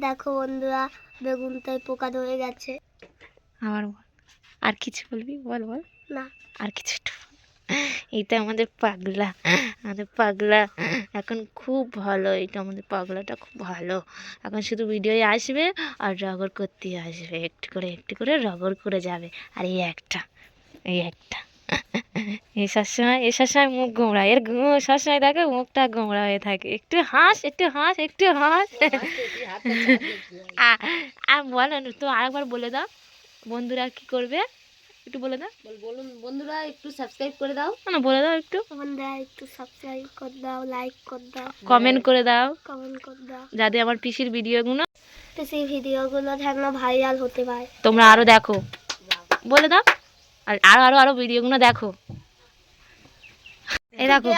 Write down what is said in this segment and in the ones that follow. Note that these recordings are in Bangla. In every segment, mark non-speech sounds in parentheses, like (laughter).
দেখো বন্ধুরা বেগুনটায় পোকা ধরে গেছে। আবার বল। আর কিছু বলবি? বল বল। না। আর কিছু। এইটা আমাদের পাগলা আমাদের পাগলা। এখন খুব ভালো এটা আমাদের পাগলাটা খুব ভালো। এখন শুধু ভিডিওয়ে আসবে আর রগর করতে আসবে। একটু করে একটু করে রগর করে যাবে। আর এই একটা এই একটা। এই সবসময় এই সবসময় মুখ গোমড়া এর সবসময় দেখে মুখটা গোমড়া হয়ে থাকে। একটু হাস একটু হাস একটু হাস। আর বলো না, তো আরেকবার বলে দাও। বন্ধুরা কি করবে? একটু বলে দাও। বলুন বন্ধুরা একটু সাবস্ক্রাইব করে দাও। না বলে দাও একটু। বন্ধুরা একটু সাবস্ক্রাইব করে দাও লাইক করে দাও। কমেন্ট করে দাও। কমেন্ট করে দাও। যাতে আমার পিসির ভিডিওগুলো তো সেই ভিডিওগুলো যেন ভাইরাল হতে পারে। তোমরা আরও দেখো। বলে দাও। আর আরও আরও আরও ভিডিওগুলো দেখো। এই দেখো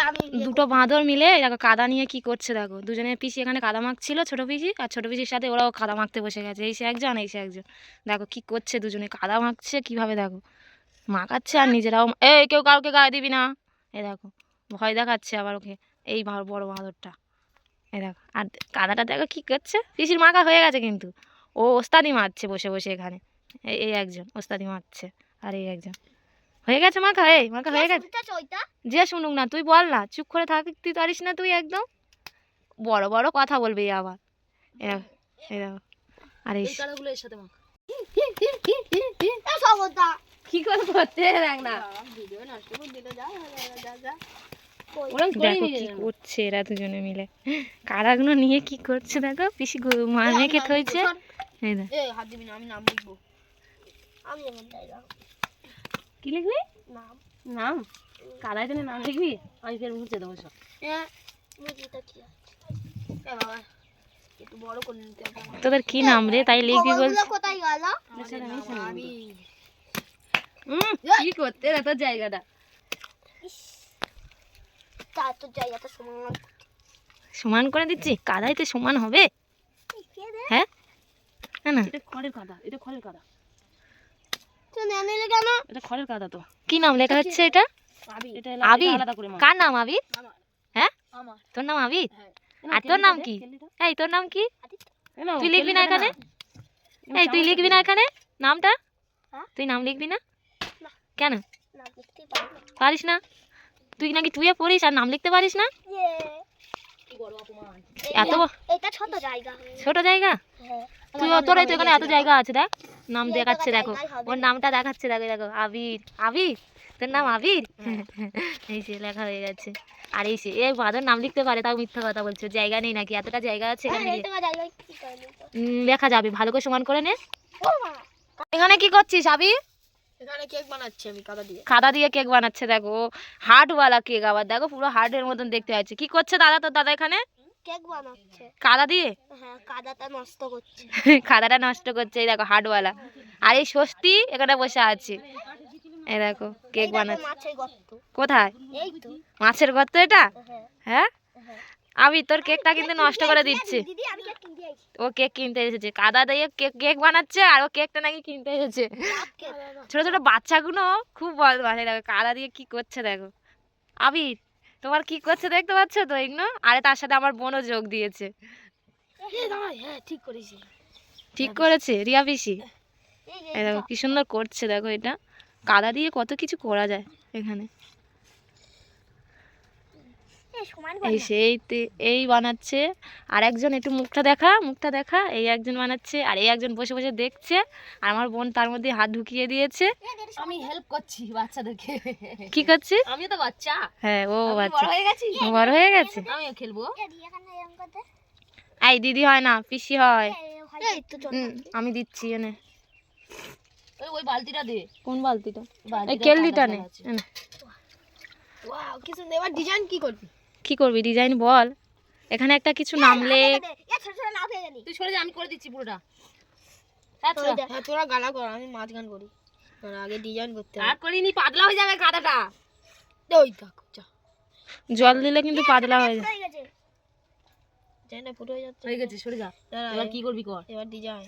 দুটো বাঁদর মিলে দেখো কাদা নিয়ে কি করছে দেখো। দুজনে পিসি এখানে কাদা মাখছিল ছোট পিসি আর ছোট পিসির সাথে ওরাও কাদা মাখতে বসে গেছে। এই সে একজন এই সে একজন। দেখো কি করছে দুজনে কাদা মাখছে কীভাবে দেখো। মাখাচ্ছে আর নিজেরাও এই কেউ কাউকে গায়ে দিবি না। এ দেখো ভয় দেখাচ্ছে আবার ওকে এই বড় বাঁদরটা। এ দেখো আর কাদাটা দেখো কি করছে? পিসির মাখা হয়ে গেছে কিন্তু। ও ওস্তাদি মারছে বসে বসে এখানে। এই এই একজন ওস্তাদি মারছে। আর এই একজন হয়ে গেছে মাখা এই মাখা হয়ে গেছে। যে শুনুক না তুই বল না চুপ করে থাকতে পারিস না তুই একদম? বড় বড় কথা বলবি আবার। এ দেখো, আর এই এই এর সাথে মাখ। কি করে করতে দেখ না করছে এরা দুজনে মিলে। কারাগুলো নিয়ে কি করছে দেখো? পিসি মেখে থইছে। এই হাত দিবি না আমি নাম লিখব। কি লিখবি? নাম। নাম? কাদায় দিনে নাম লিখবি? আমি ফের মুছে দেবো সব। হ্যাঁ তোদের কি নাম রে? তাই লিখবি বল কোথায় গেল? হুম কি করতে? এত জায়গাটা। তা তো জায়গাটা সমান সমান করে দিচ্ছি? কাদাই তো সমান হবে? হ্যাঁ? না না। এটা খড়ের কাদা এটা খড়ের কাদা। এটা খড়ের কাদা তো। কি নাম? লেখা হচ্ছে এটা? আবির? আলাদা করে নাম আবির? হ্যাঁ? তোর নাম আবির? হ্যাঁ। আর তোর নাম কি? এই তোর নাম কি? তুই লিখবি না এখানে? এই তুই লিখবি না এখানে? নামটা? হ্যাঁ? তুই নাম লিখবি না? না। কেন? পারিস না? তুই নাকি টুয়ে পড়িস আর নাম লিখতে পারিস না? অপমান। এত ব- ছোট জায়গা। ছোট জায়গা? হ্যাঁ। তুই তোর এই তো এখানে এত জায়গা আছে দেখ। নাম দেখাচ্ছে দেখো। ওর নামটা দেখাচ্ছে দেখো দেখো আবির। আবির? তোর নাম আবির? এই সে লেখা হয়ে গেছে। আর এই সে এ বাঁধর নাম লিখতে পারে তাও মিথ্যা কথা বলছো। জায়গা নেই নাকি? এতটা জায়গা আছে এখানে হ্যাঁ, লিখে- যাবে ভালো করে সমান করে নে। এখানে কি করছিস আবির? এখানে কেক বানাচ্ছি আমি কাদা দিয়ে। খাদা দিয়ে কেক বানাচ্ছে দেখো। হার্ডওয়ালা কেক আবার দেখো পুরো হার্ডের মতন দেখতে পাচ্ছি। কি করছে দাদা তোর দাদা এখানে? কেক বানাচ্ছে। কাদা দিয়ে? হ্যাঁ কাদাটা নষ্ট করছে। (laughs) খাদাটা নষ্ট করছে এই দেখো হার্ডওয়ালা আর এই স্বস্তি এখানে বসে আছে। এই দেখো কেক বানাচ্ছে। কোথায়? এই তো। মাছের গর্ত এটা? হ্যাঁ। হ্যাঁ? হ্যাঁ। আমি তোর কেকটা কিন্তু নষ্ট করে দিচ্ছে। ও কেক কিনতে এসেছে। কাদা দিয়ে কেক কেক বানাচ্ছে আর ও কেকটা নাকি কিনতে এসেছে। ছোট ছোট বাচ্চাগুলো খুব বদমাস দেখো কাদা দিয়ে কি করছে দেখো। আবির তোমার কি করছে দেখতে পাচ্ছ তো এগুলো আরে তার সাথে আমার বোনও যোগ দিয়েছে। হ্যাঁ ঠিক করেছি। ঠিক করেছে রিয়া পিসি? এই দেখো কি সুন্দর করছে দেখো এটা। কাদা দিয়ে কত কিছু করা যায় এখানে। এই সেই তে- এই বানাচ্ছে। আর একজন একটু মুখটা দেখা মুখটা দেখা। এই একজন বানাচ্ছে আর এই একজন বসে বসে দেখছে। আর আমার বোন তার মধ্যে হাত ঢুকিয়ে দিয়েছে। আমি হেল্প করছি বাচ্চাদেরকে। কি করছে আমিও তো বাচ্চা। হ্যাঁ ও আমি আচ্ছা বড় হয়ে গেছি। বড় হয়ে গেছে। আমিও খেলব। এই দিদি হয় না পিসি হয়। আমি দিচ্ছি এনে। ওই ওই বালতিটা দে। কোন বালতিটা? এই কেললিটা নে। ওয়াও কি সুন্দর এবার ডিজাইন কি করবি? কি করবি? ডিজাইন বল। এখানে একটা কিছু নামলে তুই সরে যা আমি করে দিচ্ছি পুরোটা। আচ্ছা। হ্যাঁ তোরা গালা কর আমি মাঝখান করি। তোরা আগে ডিজাইন করতে আর করিনি পাতলা হয়ে যাবে ওই দেখো যা। জল দিলে কিন্তু পাতলা হয়ে যায় ডিজাইনটা ফুটো হয়ে যাচ্ছে। হয়ে গেছে সরে যা। এবার কি করবি কর। এবার ডিজাইন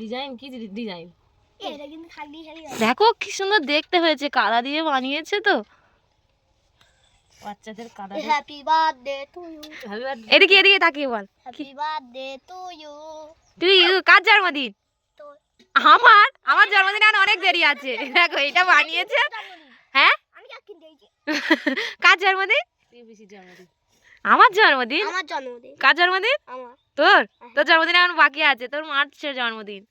ডিজাইন কি ডিজাইন দেখো কি সুন্দর দেখতে হয়েছে। কাদা দিয়ে বানিয়েছে তো। বাচ্চাদের কাদা happy birthday to you happy birthday এদিকে এদিকে তাকিয়ে বল। হ্যাপি বার্থডে টু ইউ তুই কার জন্মদিন? আমার? আমার জন্মদিন আর অনেক দেরি আছে। দেখো এটা বানিয়েছে। হ্যাঁ? আমি কেক কিনতে কার জন্মদিন? আমার জন্মদিন? আমার জন্মদিন। কার জন্মদিন? আমার। তোর? তোর জন্মদিন এখন বাকি আছে। তোর মার্চের জন্মদিন।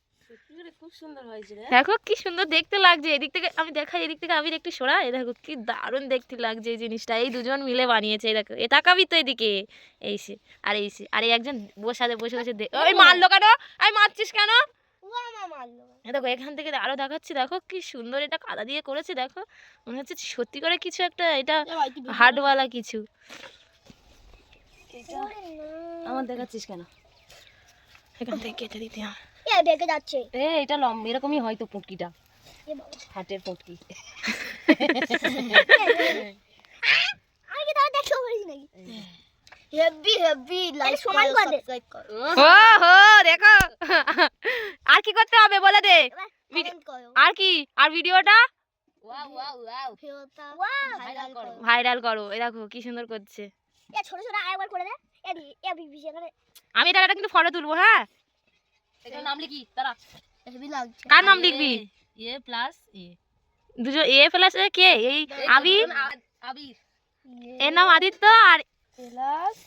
দেখো কি সুন্দর দেখতে লাগছে। এদিক থেকে আমি দেখাই এদিক থেকে আমি একটু সরা এ দেখো কি দারুণ দেখতে লাগছে এই জিনিসটা। এই দুজন মিলে বানিয়েছে এই দেখো। এ তাকাবি তো এদিকে। এই সে আর এই সে আর এই একজন বসাতে বসে বসে ওই মারলো কেন? আমি মারছিস কেন? দেখো এখান থেকে আরও দেখাচ্ছি। দেখো কি সুন্দর এটা কাদা দিয়ে করেছে দেখো। মনে হচ্ছে সত্যি করে কিছু একটা এটা হার্ডওয়ালা কিছু। আমার দেখাচ্ছিস কেন? এখান থেকে কেটে দিতে এ বেঁকে যাচ্ছে। এ এটা লম্বা এরকমই পুটকিটা। এ হাটের পুটকি। তাহলে দেখতে নাকি? হেভি হেভি লাইক সমান করে। দে ও হো দেখো। আর কি করতে হবে বলে দে। আর কি? আর ভিডিওটা? Wow wow wow. ফেরতা ভাইরাল করো। করো। ভাইরাল করো। এই দেখো কি সুন্দর করছে। ছোট ছোট আরেকবার করে দে। এ দি এ বিবি সেখানে আমি এটা কিন্তু ফটো তুলবো হ্যাঁ? এটার নাম লিখি তারা কার নাম লিখবি? A plus A A plus কে? এই আবি? আবির। এর নাম আদিত্য আর প্লাস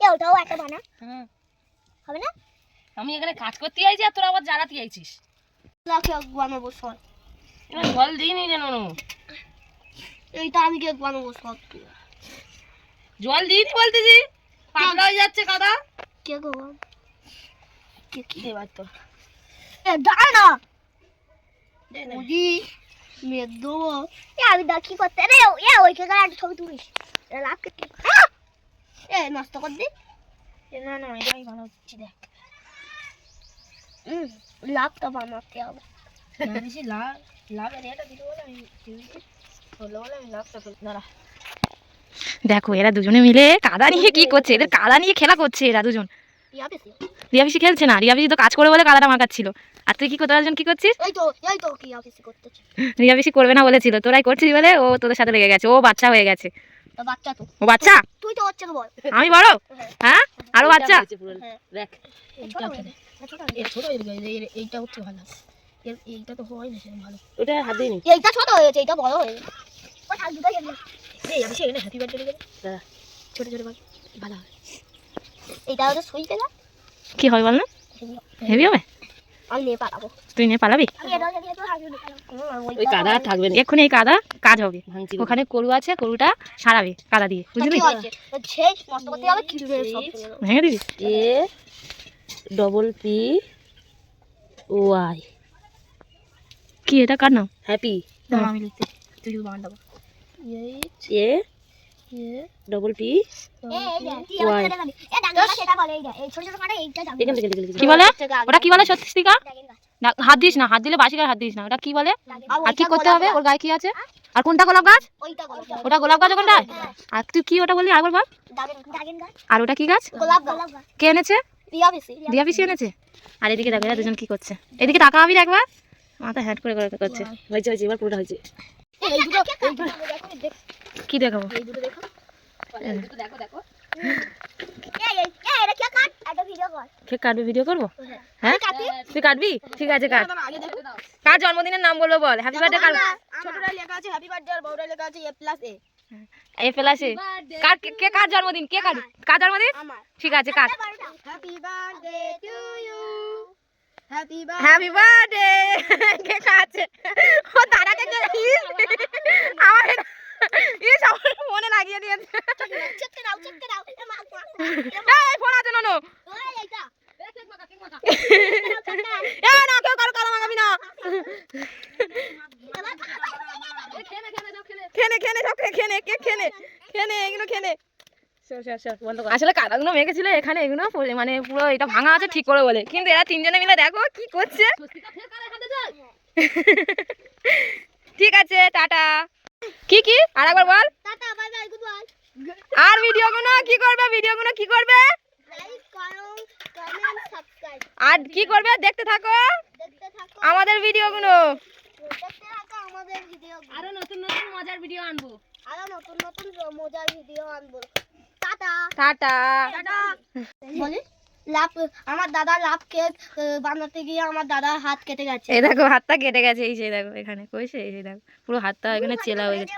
এ ওটাও একটা বানা। হ্যাঁ হবে না? আমি এখানে কাজ করতে আইছি আর তোরা আবার জ্বালাতে আইছিস। বানাবো সর দিইনি যেন এইটা আমি কেক বানাবো জল দিইনি বলতেছি। পাতলা হয়ে যাচ্ছে কাদা। কে গো? কে তো দাঁড়া না বুঝি মেঘ দেবো এ আমি দা কি করতে রে এ ওই একটা ছবি তুলিস লাভ কেটে এ নষ্ট কর দি না না এটা আমি বানাচ্ছি দেখ হুম লাভটা বানাতে হবে বেশি লাভ লাভের এটা দিতে বলে আমি হলো বলে আমি লাভটা দাঁড়া দেখো এরা দুজনে মিলে কাদা নিয়ে কি করছে এদের কাদা নিয়ে খেলা করছে এরা দুজন রিয়া পিসি খেলছে না। রিয়া পিসি তো কাজ করে বলে কাদাটা মাখাচ্ছিল। আর তুই কি করতে একজন কি করছিস? এই তো এই তো কি অফিসে করতেছে। রিয়া পিসি করবে না বলেছিল। তোরাই করছিস বলে ও তোদের সাথে লেগে গেছে। ও বাচ্চা হয়ে গেছে। তো বাচ্চা তো। ও বাচ্চা? তুই তো হচ্ছে বল। আমি বড়? হ্যাঁ? আরও বাচ্চা? হ্যাঁ। দেখ ছোট ছোট হয়ে ছোট এইটা হচ্ছে ভালো। এইটা তো হয় না ভালো। ওটা হাত এইটা ছোট হয়ে গেছে এইটা বড় হয়ে গেছে। দাঁড়া ছোট ছোট ভালো ভালো হয়। এইটা হচ্ছে সুই গেছে কি হবে বল না? হেভি হবে? আমি নিয়ে পালাবো। তুই নিয়ে পালাবি? তো ওই কাদা থাকবে না। এক্ষুনি এই কাদা কাজ হবে। ওখানে করু আছে করুটা সারাবে কাদা দিয়ে বুঝলি। ভেঙে দিবি? এ ডবল পি ওয়াই কি এটা কার নাম? হ্যাপি আমি লিখতে তুই শুধু বানাবো এ ডবল পি কি বলে ওটা কি বলে সত্যিকা না, হাত দিস না হাত দিলে বাসি গায়ে হাত দিস না। ওটা কি বলে? আর কি করতে হবে? ওর গায়ে কি আছে? আর কোনটা গোলাপ গাছ? ওইটা গোলাপ গাছ। ওটা গোলাপ গাছ ওখানটায়? আর তুই কি ওটা বললি আরেকবার বল? আর ওটা কি গাছ? কে এনেছে? রিয়া পিসি এনেছে? আর এদিকে দেখো দুজন কি করছে? এদিকে টাকা আমি একবার। মাথা হ্যাট করে করে করছে। হয়েছে হয়েছে এবার পুরোটা হয়েছে। এই দুটো, এই দুটো, দেখো, দেখো। কি দেখাবো? দেখো। দেখো এই, এই, এই, এটা কে কাট? একটা ভিডিও কর। কেক কাটবি? ভিডিও করব? হ্যাঁ। তুই কাটবি? ঠিক আছে কাট। কার জন্মদিনের নাম বলব বল? হ্যাপি বার্থডে কার? ছোটটা লেখা আছে হ্যাপি বার্থডে আর বড়টা লেখা আছে এ প্লাস এ এ ফেলাসে কার কে- কে কার জন্মদিন? কে কার কার জন্মদিন? ঠিক আছে cut. Happy birthday to you happy birthday কে কাছে ও দাদাকে কে আমার এটা- এই মনে লাগিয়ে দিয়েছে। এই ফোন আছে ননো। এ না কেউ কারও কারও মাগাবি না এবার খা, খা, খা, খা, খা। খেনে খেনে সব খে- খেনে কে খেনে খেনে এগুলো খেনে আসলে কাদাগুলো মেখেছিল এখানে এগুলো মানে পুরো এটা ভাঙা আছে ঠিক করে বলে। কিন্তু এরা তিনজনে মিলে দেখো কি করছে। ঠিক আছে টাটা। কি কি? আর একবার বল। Tata, bye bye, goodbye. আর ভিডিও গুলো কি করবে? ভিডিও গুলো কি করবে? লাইক করো, কমেন্ট, সাবস্ক্রাইব। আর কি করবে? দেখতে থাকো। দেখতে থাকো। আমাদের ভিডিও গুলো দেখতে থাকো আমাদের ভিডিও আরও নতুন নতুন মজার ভিডিও আনব। আরও নতুন নতুন মজার ভিডিও আনব। টাটা। বলি লাভ আমার দাদা লাভ কেক বানাতে গিয়ে আমার দাদার হাত কেটে গেছে। এই দেখো হাতটা কেটে গেছে এই সেই দেখো এখানে কইছে এই সেই দেখো পুরো হাতটা এখানে চেলা হয়ে গেছে।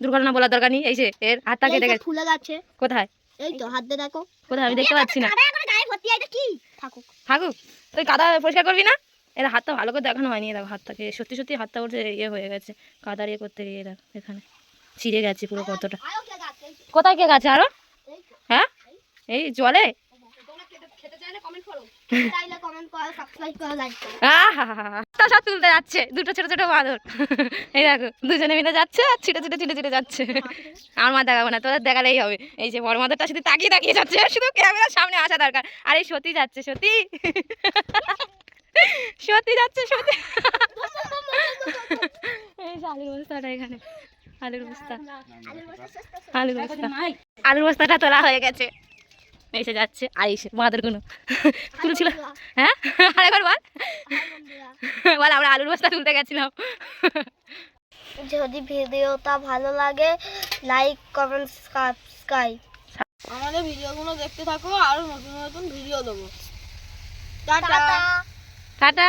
দুর্ঘটনা বলার দরকার নেই এই যে এর হাতটা কেটে গেছে। ফুলে গেছে কোথায়? এই তো হাত দিয়ে দেখো। কোথায়? আমি দেখতে পাচ্ছি না। থাকুক। থাকুক। তুই কাদা পরিষ্কার করবি না? এর হাতটা ভালো করে দেখানো হয়নি দেখো হাতটাকে সত্যি সত্যি হাতটা ওর ইয়ে হয়ে গেছে কাদার ইয়ে করতে গিয়ে দেখো এখানে ছিঁড়ে গেছে পুরো কতটা। কোথায় কে গেছে আরও। হ্যাঁ? এই জলে? আর আমার মা না, তোদের দেখালেই হবে। এই যে বড় মাদারটা শুধু তাকিয়ে তাকিয়ে যাচ্ছে শুধু ক্যামেরার সামনে আসা দরকার। আর সত্যি যাচ্ছে সত্যি সত্যি যাচ্ছে এখানে। আলুর বস্তা। আলুর বস্তা আলুর বস্তাটা তোলা হয়ে গেছে। এসে যাচ্ছে। আর এসে বাঁদরগুলো তুলছিল। হ্যাঁ? আরেকবার বল। বল আমরা আলুর বস্তা তুলতে গেছিলাম। যদি ভিডিওটা ভালো লাগে লাইক কমেন্ট সাবস্ক্রাইব আমাদের ভিডিওগুলো দেখতে থাকো আরও নতুন নতুন ভিডিও দেবো। টাটা। টাটা। টাটা।